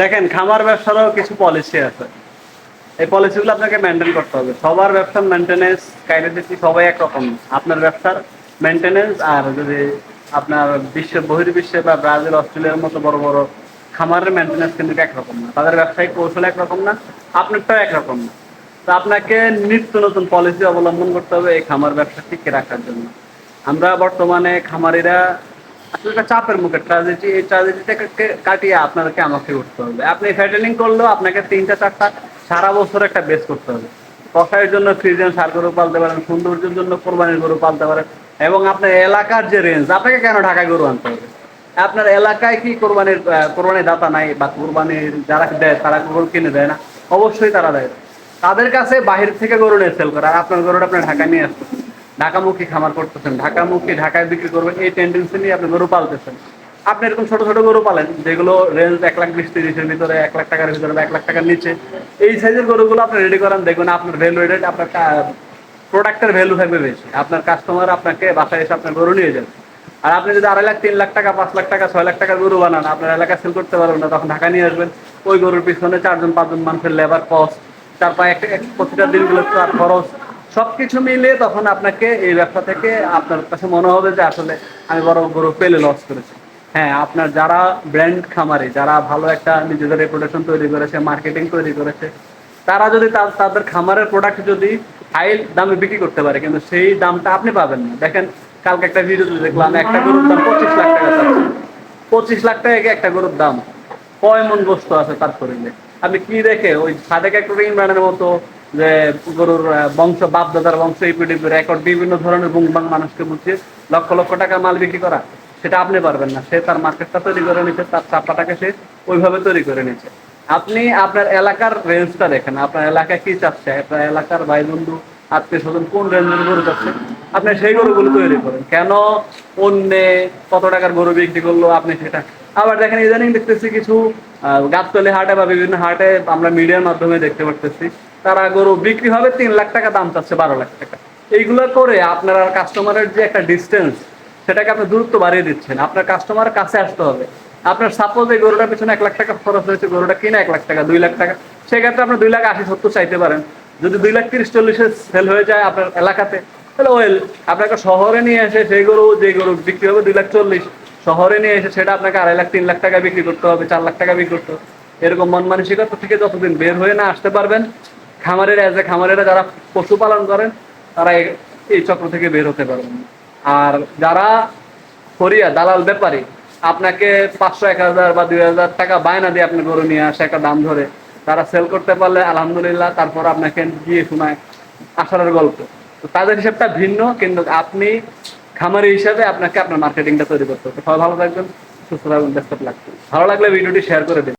দেখেন, খামার ব্যবসারও কিছু পলিসি আছে। এই পলিসিগুলো আপনাকে মেনটেন করতে হবে। সবার ব্যবসার মেনটেনেন্স ক্রাইটেরিয়া সবাই একরকম। আপনার ব্যবসার মেনটেনেন্স আর যদি আপনার বিশ্বের, বহির্বিশ্বে বা ব্রাজিল, অস্ট্রেলিয়ার মতো বড় বড় খামারের মেনটেনেন্স কিন্তু একরকম না। তাদের ব্যবসায়িক কৌশল একরকম না, আপনারটাও একরকম না। তো আপনাকে নিত্য নতুন পলিসি অবলম্বন করতে হবে এই খামার ব্যবসা টিকে রাখার জন্য। আমরা বর্তমানে খামারিরা চাপের মুখে ট্রাজেডি এই ট্রাজেডিটাকে কাটিয়ে আপনাদেরকে আমাকে উঠতে হবে। আপনি ফ্যাটেনিং করলেও আপনাকে তিনটা চারটা সারা বছর একটা বেস করতে হবে। কষাইয়ের জন্য ফ্রিজেন সার গরু পালতে পারেন সৌন্দর্যের জন্য কোরবানির গরু পালতে পারেন এবং আপনার এলাকার যে রেঞ্জ আপনাকে কেন ঢাকায় গরু আনতে হবে? আপনার এলাকায় কি কোরবানির আহ, কোরবানির দাতা নাই বা কোরবানির যারা দেয় তারা গরু কিনে দেয় না? অবশ্যই তারা দেয়। তাদের কাছে বাহির থেকে গরু নিয়ে সেল করে আর আপনার গরুটা আপনি ঢাকা নিয়ে আসতেছেন ঢাকামুখী খামার করতেছেন, ঢাকামুখী ঢাকায় বিক্রি করবেন, এই টেন্ডেন্সি নিয়ে আপনি গরু পালতেছেন। আপনি এরকম ছোট ছোট গরু পালেন, যেগুলো রেঞ্জ এক লাখ বিশ তিরিশের ভিতরে, এক লাখ টাকার ভিতরে বা এক লাখ টাকার নিচে, এই সাইজের গরুগুলো আপনি রেডি করেন, দেখবেন আপনার ভ্যালু রেট আপনার প্রোডাক্টের ভ্যালু থাকবে বেশি। আপনার কাস্টমার আপনাকে বাসায় এসে আপনার গরু নিয়ে যাবে। আর আপনি যদি আড়াই লাখ, তিন লাখ টাকা, পাঁচ লাখ টাকা, ছয় লাখ টাকার গরু বানান, আপনার এলাকায় সেল করতে পারবেন না, তখন ঢাকা নিয়ে আসবেন। ওই গরুর পিছনে চারজন, পাঁচজন মানুষের লেবার কস্ট তার পায়ে একটা প্রতিটা দিনগুলো খরচ। সবকিছু মিলিয়ে তখন আপনাকে এই ব্যবসা থেকে আপনার কাছে মনে হবে যে আসলে আমি বড় গরু পেলে লস করেছি। হ্যাঁ আপনার যারা ব্র্যান্ড খামারি, যারা ভালো একটা নিজেদের রেপুটেশন তৈরি করেছে মার্কেটিং তৈরি করেছে, তারা যদি তাদের খামারের প্রোডাক্ট যদি হাই দামে বিক্রি করতে পারে, কিন্তু সেই দামটা আপনি পাবেন না। দেখেন, কালকে একটা ভিডিওতে দেখলাম, একটা গরুর দাম পঁচিশ লাখ টাকা পঁচিশ লাখ টাকা একটা গরুর দাম কয় মন গোস্ত আছে তার শরীরে? আপনি কি দেখে ওই সাদেক একটা ইমরানের মতো যে গরুর বংশ বাপ দাদার বংশ ইপিডিপি রেকর্ড বিভিন্ন ধরনের বুংবাং মানুষকে বুঝিয়ে লক্ষ লক্ষ টাকা মাল বিক্রি করা, সেটা আপনি পারবেন না। সে তার মার্কেটটা তৈরি করে নিচ্ছে তার চাপাটাকে সে ওইভাবে তৈরি করে নিচ্ছে আপনি আপনার এলাকার রেঞ্জটা দেখেন, আপনার এলাকায় কি চাচ্ছে, আপনার এলাকার ভাই বন্ধু আত্মীয় স্বজন কোন রেঞ্জের গরু চাচ্ছে, আপনি সেই গরুগুলো তৈরি করেন। কেন অন্যে কত টাকার গরু বিক্রি করল আপনি সেটা? আবার দেখেন ইদানিং দেখতেছি কিছু গাবতলী হাটে বা বিভিন্ন হাটে আমরা মিডিয়ার মাধ্যমে দেখতে পারতেছি তারা গরু বিক্রি হবে তিন লাখ টাকা, দাম চাচ্ছে বারো লাখ টাকা। এইগুলো করে আপনার আর কাস্টমারের যে একটা ডিস্টেন্স সেটাকে আপনি দূরত্ব বাড়িয়ে দিচ্ছেন। আপনার কাস্টমার কাছে আসতে হবে। আপনার সাপোজ এই গরুটার পিছনে এক লাখ টাকা খরচ হয়েছে, গরুটা কিনা এক লাখ টাকা, দুই লাখ টাকা। সেক্ষেত্রে আপনি দুই লাখ আশি সত্তর চাইতে পারেন। যদি দুই লাখ তিরিশ চল্লিশে সেল হয়ে যায় আপনার এলাকাতে, তাহলে ওয়েল, আপনাকে শহরে নিয়ে এসে সেই গরু, যে গরু বিক্রি হবে দুই লাখ চল্লিশ, শহরে নিয়ে এসে সেটা আপনাকে আড়াই লাখ, তিন লাখ টাকা বিক্রি করতে হবে, চার লাখ টাকা বিক্রি করতে হবে। এরকম মন মানসিকতা থেকে যতদিন বের হয়ে না আসতে পারবেন খামারের এজ এ খামারেরা যারা পশুপালন করেন, তারা এই- চক্র থেকে বের হতে পারবেন। আর যারা করিয়া দালাল ব্যাপারী, আপনাকে পাঁচশো, এক হাজার বা দুই হাজার টাকা বায়না দিয়ে আপনি গরু নিয়ে আসে একটা দাম ধরে, তারা সেল করতে পারলে আলহামদুলিল্লাহ তারপর আপনাকে গিয়ে শোনায় আসারের গল্প। তো তাদের হিসাবটা ভিন্ন, কিন্তু আপনি খামারি হিসাবে আপনাকে আপনার মার্কেটিংটা তৈরি করতে হবে। সবাই ভালো থাকবেন, সুস্থ থাকবেন লাগবে ভালো লাগলে ভিডিওটি শেয়ার করে দিন।